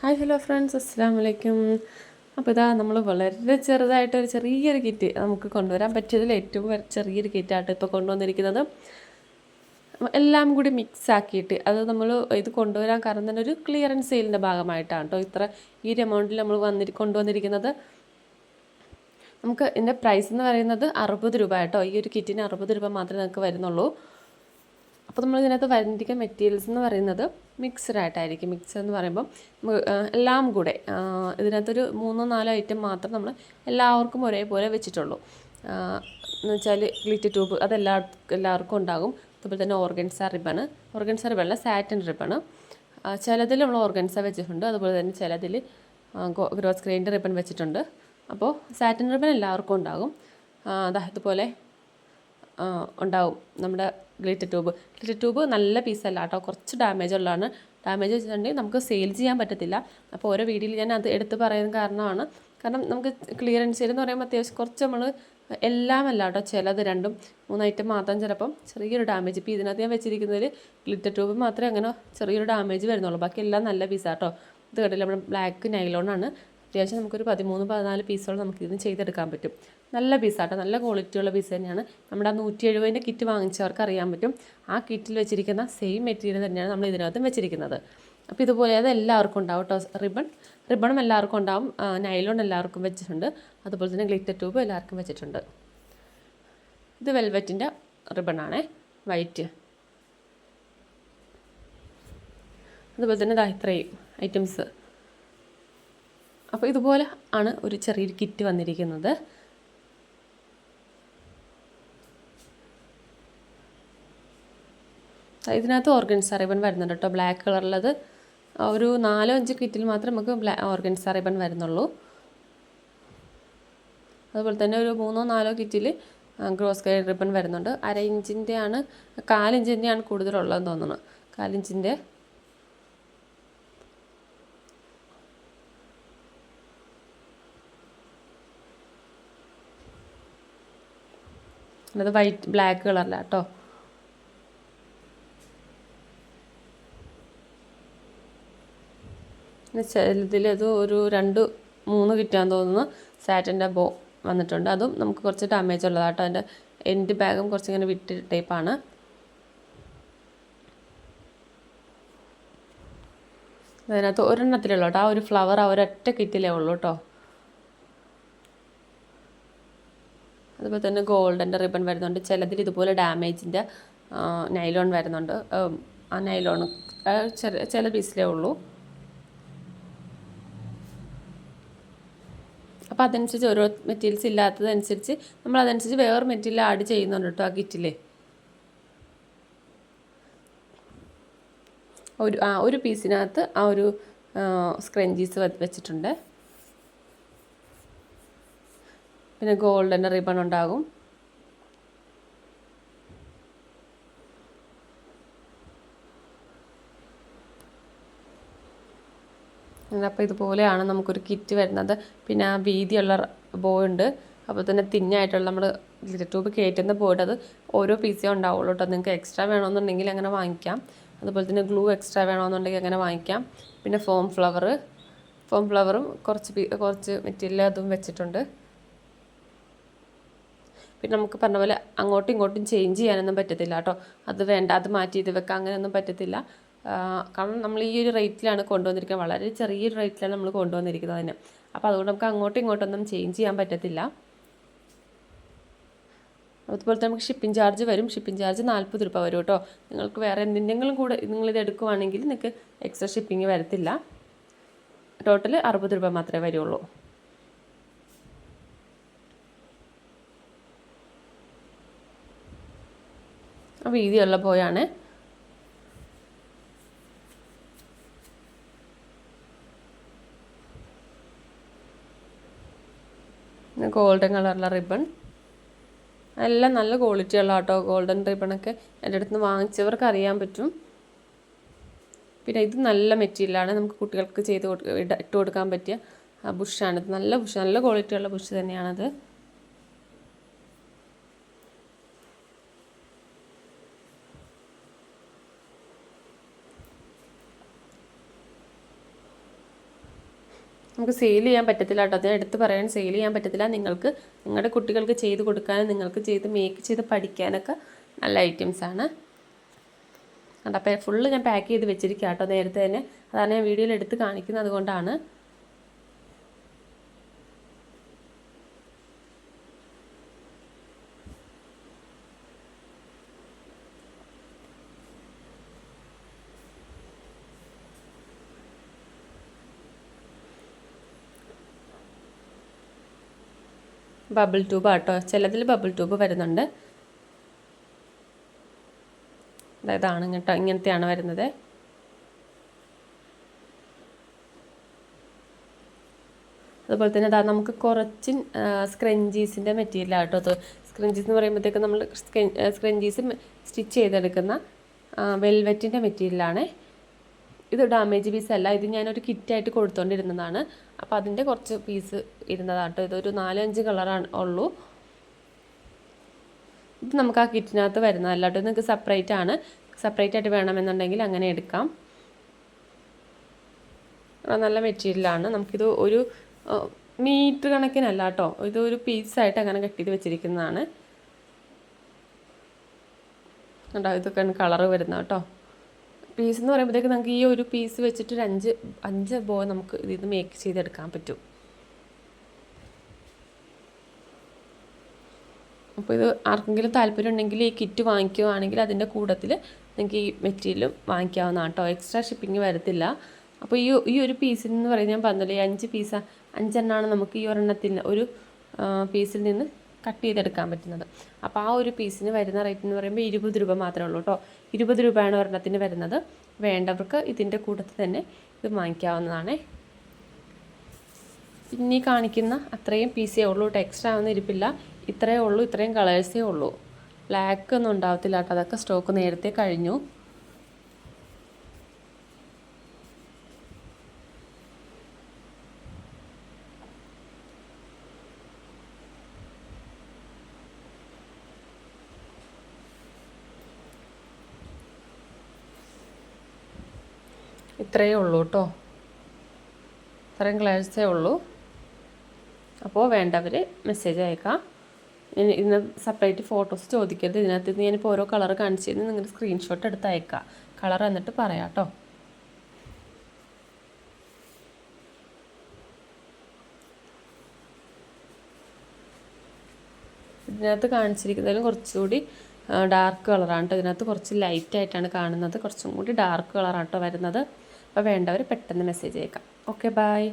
Hi hello friends അസ്സാം വലൈക്കും അപ്പോൾ ഇതാ നമ്മൾ വളരെ ചെറുതായിട്ട് ഒരു ചെറിയൊരു കിറ്റ് നമുക്ക് കൊണ്ടുവരാൻ പറ്റിയതിൽ ഏറ്റവും ചെറിയൊരു കിറ്റായിട്ട് ഇപ്പോൾ കൊണ്ടുവന്നിരിക്കുന്നത്. എല്ലാം കൂടി മിക്സ് ആക്കിയിട്ട് അത് നമ്മൾ ഇത് കൊണ്ടുവരാൻ കാരണം തന്നെ ഒരു ക്ലിയറൻസ് സെയിലിന്റെ ഭാഗമായിട്ടാണ് കേട്ടോ ഇത്ര ഈ ഒരു എമൗണ്ടിൽ നമ്മൾ വന്നിട്ട് കൊണ്ടുവന്നിരിക്കുന്നത്. നമുക്ക് ഇതിന്റെ പ്രൈസ് എന്ന് പറയുന്നത് അറുപത് രൂപ കേട്ടോ ഈ ഒരു കിറ്റിന് അറുപത് രൂപ മാത്രമേ നമുക്ക് വരുന്നുള്ളൂ. അപ്പോൾ നമ്മൾ ഇതിനകത്ത് വരുന്നിരിക്കുന്ന മെറ്റീരിയൽസ് എന്ന് പറയുന്നത് മിക്സ്ഡ് ആയിട്ടായിരിക്കും. മിക്സ് എന്ന് പറയുമ്പം എല്ലാം കൂടെ ഇതിനകത്തൊരു മൂന്നോ നാലോ ഐറ്റം മാത്രം നമ്മൾ എല്ലാവർക്കും ഒരേപോലെ വെച്ചിട്ടുള്ളൂ. എന്ന് വെച്ചാൽ ഗ്ലിറ്റ് ട്യൂബ് അതെല്ലാ എല്ലാവർക്കും ഉണ്ടാകും. അതുപോലെ തന്നെ ഓർഗൻസ റിബണ് ഓർഗൻസ റിബണല്ല സാറ്റൻ റിബണ് ചിലതിൽ നമ്മൾ ഓർഗൻസ വെച്ചിട്ടുണ്ട്. അതുപോലെ തന്നെ ചിലതിൽ ഗ്രോസ് ഗ്രൈൻഡ് റിബൺ വെച്ചിട്ടുണ്ട്. അപ്പോൾ സാറ്റൻ റിബൺ എല്ലാവർക്കും ഉണ്ടാകും. അതുപോലെ ഉണ്ടാവും. നമ്മുടെ ഗ്ലിറ്റർ ട്യൂബ്. ഗ്ലിറ്റർ ട്യൂബ് നല്ല പീസല്ല കേട്ടോ. കുറച്ച് ഡാമേജ് ഉള്ളതാണ്. ഡാമേജ് വെച്ചിട്ടുണ്ടെങ്കിൽ നമുക്ക് സെയിൽ ചെയ്യാൻ പറ്റത്തില്ല. അപ്പോൾ ഓരോ വീഡിയോയിൽ ഞാൻ അത് എടുത്ത് പറയുന്ന കാരണമാണ്. കാരണം നമുക്ക് ക്ലിയറൻസ് എന്ന് പറയുമ്പോൾ അത്യാവശ്യം കുറച്ച് നമ്മൾ എല്ലാമല്ല കേട്ടോ. ചിലത് രണ്ടും മൂന്ന് ഐറ്റം മാത്രം ചിലപ്പം ചെറിയൊരു ഡാമേജ് ഇപ്പോൾ ഇതിനകത്ത് ഞാൻ വെച്ചിരിക്കുന്നതിൽ ഗ്ലിറ്റർ ട്യൂബ് മാത്രമേ അങ്ങനെ ചെറിയൊരു ഡാമേജ് വരുന്നുള്ളൂ. ബാക്കി എല്ലാം നല്ല പീസാട്ടോ ഇത് കണ്ടില്ല നമ്മുടെ ബ്ലാക്ക് നൈലോണാണ് അത്യാവശ്യം നമുക്കൊരു പതിമൂന്ന് പതിനാല് പീസോളം നമുക്കിതിന് ചെയ്തെടുക്കാൻ പറ്റും. നല്ല പീസാട്ടോ നല്ല ക്വാളിറ്റിയുള്ള പീസ് തന്നെയാണ്. നമ്മുടെ ആ നൂറ്റി എഴുപതിന്റെ കിറ്റ് വാങ്ങിച്ചവർക്ക് അറിയാൻ പറ്റും. ആ കിറ്റിൽ വെച്ചിരിക്കുന്ന സെയിം മെറ്റീരിയൽ തന്നെയാണ് നമ്മൾ ഇതിനകത്തും വെച്ചിരിക്കുന്നത്. അപ്പോൾ ഇതുപോലെ അത് എല്ലാവർക്കും ഉണ്ടാവും കേട്ടോ റിബൺ. റിബണും എല്ലാവർക്കും ഉണ്ടാവും. നൈലോൺ എല്ലാവർക്കും വെച്ചിട്ടുണ്ട്. അതുപോലെ തന്നെ ഗ്ലിറ്റർ ട്യൂബ് എല്ലാവർക്കും വെച്ചിട്ടുണ്ട്. ഇത് വെൽവെറ്റിന്റെ റിബണാണേ വൈറ്റ് അതുപോലെ തന്നെ ഇത്രയും ഐറ്റംസ് അപ്പോൾ ഇതുപോലെ ആണ് ഒരു ചെറിയൊരു കിറ്റ് വന്നിരിക്കുന്നത്. ഇതിനകത്ത് ഓർഗൻസ റിബൺ വരുന്നുണ്ട് കേട്ടോ ബ്ലാക്ക് കളറുള്ളത് ഒരു നാലോ അഞ്ച് കിറ്റിൽ മാത്രമേ നമുക്ക് ബ്ലാ ഓർഗൻസ റിബൺ വരുന്നുള്ളൂ. അതുപോലെ തന്നെ ഒരു മൂന്നോ നാലോ കിറ്റിൽ ഗ്രോസ് കൈ റിബൺ വരുന്നുണ്ട്. അര ഇഞ്ചിന്റെ ആണ് കാലിഞ്ചിന്റെ ആണ് കൂടുതലുള്ളതെന്ന് തോന്നുന്നു. കാലിഞ്ചിന്റെ അത് വൈറ്റ് ബ്ലാക്ക് കളറിലാണ് കേട്ടോ ചിലതിൽ ഇതിലത് ഒരു രണ്ട് മൂന്ന് കിറ്റാൻ തോന്നുന്നു. സാറ്റിന്റെ ബോ വന്നിട്ടുണ്ട്. അതും നമുക്ക് കുറച്ച് ഡാമേജ് ഉള്ളതാട്ടോ അതിന്റെ എൻഡ് ബാഗും കുറച്ച് ഇങ്ങനെ വിട്ട് ടൈപ്പാണ് അതിനകത്ത് ഒരെണ്ണത്തിലുള്ളൂ കേട്ടോ. ആ ഒരു ഫ്ലവർ ആ ഒരൊറ്റ കിറ്റിലേ ഉള്ളൂ കേട്ടോ. അതുപോലെ തന്നെ ഗോൾഡന്റെ റിബൺ വരുന്നുണ്ട്. ചിലതിൽ ഇതുപോലെ ഡാമേജിന്റെ നൈലോൺ വരുന്നുണ്ട്. ആ നൈലോൺ ചെറിയ ചില പീസിലേ ഉള്ളൂ. അപ്പോൾ അതനുസരിച്ച് ഓരോ മെറ്റീരിയൽസ് ഇല്ലാത്തതനുസരിച്ച് നമ്മൾ അതനുസരിച്ച് വേറെ മെറ്റീരിയൽ ആഡ് ചെയ്യുന്നുണ്ട് കേട്ടോ ആ കിറ്റിൽ ഒരു ആ ഒരു പീസിനകത്ത് ആ ഒരു സ്ക്രഞ്ചീസ് വെച്ചിട്ടുണ്ട്. പിന്നെ ഗോൾഡൻ റിബൺ ഉണ്ടാകും. അപ്പോൾ ഇതുപോലെയാണ് നമുക്കൊരു കിറ്റ് വരുന്നത്. പിന്നെ ആ വീതിയുള്ള ബോ ഉണ്ട്. അപ്പോൾ തന്നെ തിന്നായിട്ടുള്ള നമ്മൾ ഗ്ലിറ്റർ ട്യൂബ് കയറ്റുന്ന ബോർഡ് അത് ഓരോ പീസേ ഉണ്ടാവുള്ളൂ കേട്ടോ നിങ്ങൾക്ക് എക്സ്ട്രാ വേണമെന്നുണ്ടെങ്കിൽ അങ്ങനെ വാങ്ങിക്കാം. അതുപോലെ തന്നെ ഗ്ലൂ എക്സ്ട്രാ വേണമെന്നുണ്ടെങ്കിൽ അങ്ങനെ വാങ്ങിക്കാം. പിന്നെ ഫോം ഫ്ലവർ ഫോം ഫ്ലവറും കുറച്ച് കുറച്ച് മെറ്റീരിയൽ അതും വെച്ചിട്ടുണ്ട്. പിന്നെ നമുക്ക് പറഞ്ഞ പോലെ അങ്ങോട്ടും ഇങ്ങോട്ടും ചേഞ്ച് ചെയ്യാനൊന്നും പറ്റത്തില്ല കേട്ടോ അത് വേണ്ട അത് മാറ്റി ഇത് വെക്കാം അങ്ങനെയൊന്നും പറ്റത്തില്ല. കാരണം നമ്മൾ ഈ ഒരു റേറ്റിലാണ് കൊണ്ടുവന്നിരിക്കുന്നത്. വളരെ ചെറിയൊരു റേറ്റിലാണ് നമ്മൾ കൊണ്ടുവന്നിരിക്കുന്നത് അതിന്. അപ്പോൾ അതുകൊണ്ട് നമുക്ക് അങ്ങോട്ടും ഇങ്ങോട്ടൊന്നും ചേഞ്ച് ചെയ്യാൻ പറ്റത്തില്ല. അതുപോലെ തന്നെ നമുക്ക് ഷിപ്പിംഗ് ചാർജ് വരും. ഷിപ്പിംഗ് ചാർജ് നാൽപ്പത് രൂപ വരും കേട്ടോ. നിങ്ങൾക്ക് വേറെ എന്തിന്റെങ്കിലും കൂടെ നിങ്ങളിത് എടുക്കുവാണെങ്കിൽ നിങ്ങൾക്ക് എക്സ്ട്രാ ഷിപ്പിംഗ് വരത്തില്ല. ടോട്ടൽ അറുപത് രൂപ മാത്രമേ വരുള്ളൂ. വീതിയുള്ള ബോയാണ് ഗോൾഡൻ കളറുള്ള റിബൺ എല്ലാം നല്ല ക്വാളിറ്റി ഉള്ള കേട്ടോ ഗോൾഡൻ റിബണൊക്കെ എന്റെ അടുത്ത് നിന്ന് വാങ്ങിച്ചവർക്ക് അറിയാൻ പറ്റും. പിന്നെ ഇത് നല്ല മെറ്റീരിയലാണ് നമുക്ക് കുട്ടികൾക്ക് ചെയ്ത് ഇട്ട് കൊടുക്കാൻ പറ്റിയ ബുഷാണ് നല്ല ബുഷ് നല്ല ക്വാളിറ്റിയുള്ള ബുഷ് തന്നെയാണത്. നമുക്ക് സെയിൽ ചെയ്യാൻ പറ്റത്തില്ല കേട്ടോ. അത് എടുത്ത് പറയാൻ സെയിൽ ചെയ്യാൻ പറ്റത്തില്ല. നിങ്ങൾക്ക് നിങ്ങളുടെ കുട്ടികൾക്ക് ചെയ്ത് കൊടുക്കാനും നിങ്ങൾക്ക് ചെയ്ത് മേക്ക് ചെയ്ത് പഠിക്കാനൊക്കെ നല്ല ഐറ്റംസ് ആണ്. കണ്ടോ അപ്പോൾ ഫുള്ള് ഞാൻ പാക്ക് ചെയ്ത് വെച്ചിരിക്കുക കേട്ടോ നേരത്തെ തന്നെ. അതാണ് ഞാൻ വീഡിയോയിൽ എടുത്ത് കാണിക്കുന്നത് അതുകൊണ്ടാണ്. ബബിൾ ട്യൂബ് ആട്ടോ. ചിലതിൽ ബബിൾ ട്യൂബ് വരുന്നുണ്ട്. ഇതാണ് കേട്ടോ ഇങ്ങനത്തെയാണ് വരുന്നത്. അതുപോലെ തന്നെ അതാ നമുക്ക് കുറച്ച് സ്ക്രഞ്ചീസിന്റെ മെറ്റീരിയൽ ആട്ടോ അത് സ്ക്രഞ്ചീസ് എന്ന് പറയുമ്പോഴത്തേക്ക് നമ്മൾ സ്ക്രഞ്ചീസ് സ്റ്റിച്ച് ചെയ്തെടുക്കുന്ന വെൽവെറ്റിന്റെ മെറ്റീരിയലാണ് ഇത് ഡാമേജ് പീസ് അല്ല. ഇത് ഞാനൊരു കിറ്റായിട്ട് കൊടുത്തോണ്ടിരുന്നതാണ്. അപ്പോൾ അതിന്റെ കുറച്ച് പീസ് ഇരുന്നതാണ് കേട്ടോ ഇതൊരു നാലഞ്ച് കളറാണ് ഉള്ളൂ. ഇത് നമുക്ക് ആ കിറ്റിനകത്ത് വരുന്നതല്ല കേട്ടോ നിങ്ങൾക്ക് സെപ്പറേറ്റ് ആണ്. സെപ്പറേറ്റ് ആയിട്ട് വേണമെന്നുണ്ടെങ്കിൽ അങ്ങനെ എടുക്കാം. നല്ല മെറ്റീരിയലാണ് നമുക്കിത് ഒരു മീറ്റർ കണക്കിനല്ല കേട്ടോ ഇത് ഒരു പീസായിട്ട് അങ്ങനെ കട്ട് ചെയ്ത് വെച്ചിരിക്കുന്നതാണ്. കേട്ടോ ഇതൊക്കെയാണ് കളറ് വരുന്നത് കേട്ടോ പീസ് എന്ന് പറയുമ്പോഴത്തേക്ക് നമുക്ക് ഈ ഒരു പീസ് വെച്ചിട്ട് ഒരു അഞ്ച് അഞ്ച് ബോ നമുക്ക് ഇത് മേക്ക് ചെയ്തെടുക്കാൻ പറ്റും. അപ്പോൾ ഇത് ആർക്കെങ്കിലും താല്പര്യം ഉണ്ടെങ്കിൽ ഈ കിറ്റ് വാങ്ങിക്കുകയാണെങ്കിൽ അതിന്റെ കൂട്ടത്തിൽ നിങ്ങൾക്ക് ഈ മെറ്റീരിയലും വാങ്ങിക്കാവുന്നതാണ് കേട്ടോ. എക്സ്ട്രാ ഷിപ്പിംഗ് വരത്തില്ല. അപ്പോൾ ഈ ഈ ഒരു പീസിൽ എന്ന് പറയുന്നത് ഞാൻ പറഞ്ഞില്ലേ അഞ്ച് പീസ അഞ്ചെണ്ണമാണ് നമുക്ക് ഈ ഒരെണ്ണത്തിൽ ഒരു പീസിൽ നിന്ന് കട്ട് ചെയ്തെടുക്കാൻ പറ്റുന്നത്. അപ്പോൾ ആ ഒരു പീസിന് വരുന്ന റേറ്റ് എന്ന് പറയുമ്പോൾ ഇരുപത് രൂപ മാത്രമേ ഉള്ളൂ കേട്ടോ ഇരുപത് രൂപയാണ് ഒരെണ്ണത്തിന് വരുന്നത്. വേണ്ടവർക്ക് ഇതിന്റെ കൂട്ടത്തിൽ തന്നെ ഇത് വാങ്ങിക്കാവുന്നതാണ്. പിന്നെ കാണിക്കുന്ന അത്രയും പീസേ ഉള്ളൂ ടെക്സ്റ്റ് ഒന്നും ഇരിപ്പില്ല. ഇത്രയേ ഉള്ളൂ ഇത്രയും കളേഴ്സേ ഉള്ളൂ. ബ്ലാക്ക് ഒന്നും ഉണ്ടാവത്തില്ല കേട്ടോ അതൊക്കെ സ്റ്റോക്ക് നേരത്തെ കഴിഞ്ഞു. ഇത്രയേ ഉള്ളൂ കേട്ടോ. ഇത്രയും കളേഴ്സേ ഉള്ളൂ. അപ്പോൾ വേണ്ടവർ മെസ്സേജ് അയക്കാം. ഇനി ഇന്ന് സെപ്പറേറ്റ് ഫോട്ടോസ് ചോദിക്കരുത്. ഇതിനകത്ത് നിന്ന് ഞാനിപ്പോൾ ഓരോ കളർ കാണിച്ചു തരുന്നത് നിങ്ങൾ സ്ക്രീൻഷോട്ട് എടുത്ത് അയക്കാം. കളർ എന്നിട്ട് പറയാം കേട്ടോ. ഇതിനകത്ത് കാണിച്ചിരിക്കുന്നതിലും കുറച്ചുകൂടി ഡാർക്ക് കളറാണ് കേട്ടോ ഇതിനകത്ത് കുറച്ച് ലൈറ്റായിട്ടാണ് കാണുന്നത്. കുറച്ചും കൂടി ഡാർക്ക് കളറാണ് കേട്ടോ വരുന്നത്. അപ്പോൾ വേണ്ടവർ പെട്ടെന്ന് മെസ്സേജ് അയക്കാം. Okay bye